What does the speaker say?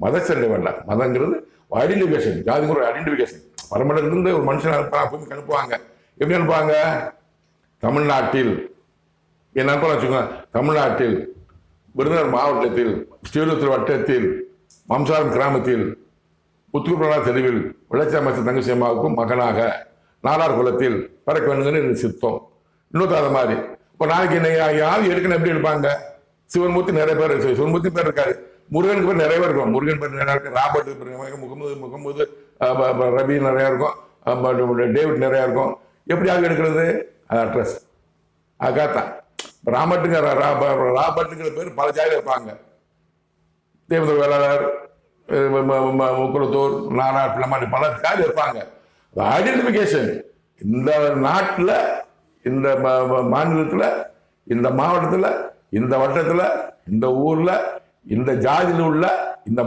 மத சண்டை வேண்டாம் மதங்கிறது ஐடென்டிஃபிகேஷன் ஜாதிங்கிற ஒரு ஐடென்டிஃபிகேஷன் பரமடத்திலிருந்து ஒரு மனுஷன் அனுப்ப பூமிக்கு அனுப்புவாங்க. எப்படி அனுப்புவாங்க? தமிழ்நாட்டில் என்ன அனுப்பலாம் வச்சுக்கோங்க. தமிழ்நாட்டில் விருதுநகர் மாவட்டத்தில் ஸ்ரீவிலத்தூர் வட்டத்தில் மம்சாரம் கிராமத்தில் புத்துக்குப்பலா தெருவில் விளைச்சல் அமைச்சர் தங்கசியம்மாவுக்கும் மகனாக நாடார் குலத்தில் பிறக்க வேணுங்கன்னு எனக்கு சித்தம் இன்னொரு அது மாதிரி இப்போ நாளைக்கு என்ன யாரும் எடுக்கணும் எப்படி எடுப்பாங்க சிவன்மூர்த்தி நிறைய பேர் சிவன்மூர்த்தி பேர் இருக்காரு. முருகனுக்கு பேர் நிறைய பேர் இருக்கும். முருகன் பேர் நிறைய இருக்கும். ராபர்ட் பேர் முகமது முகமது ரவி நிறையா ரபி இருக்கும். டேவிட் நிறையா இருக்கும். எப்படி ஆக எடுக்கிறது? Address Agatha. ராபர்ட்டுங்கிற ராபர்ட்டுங்கிற பேர் பல ஜாதியில் இருப்பாங்க. தேவதூர் வேளாளர் முக்குளத்தூர் நானார் பிள்ளமாடி பல ஜாதி இருப்பாங்க. ஐடென்டிஃபிகேஷன் இந்த நாட்டில் இந்த மாநிலத்தில் இந்த மாவட்டத்தில் இந்த வட்டத்தில் இந்த ஊரில் இந்த ஜாதியில் உள்ள இந்த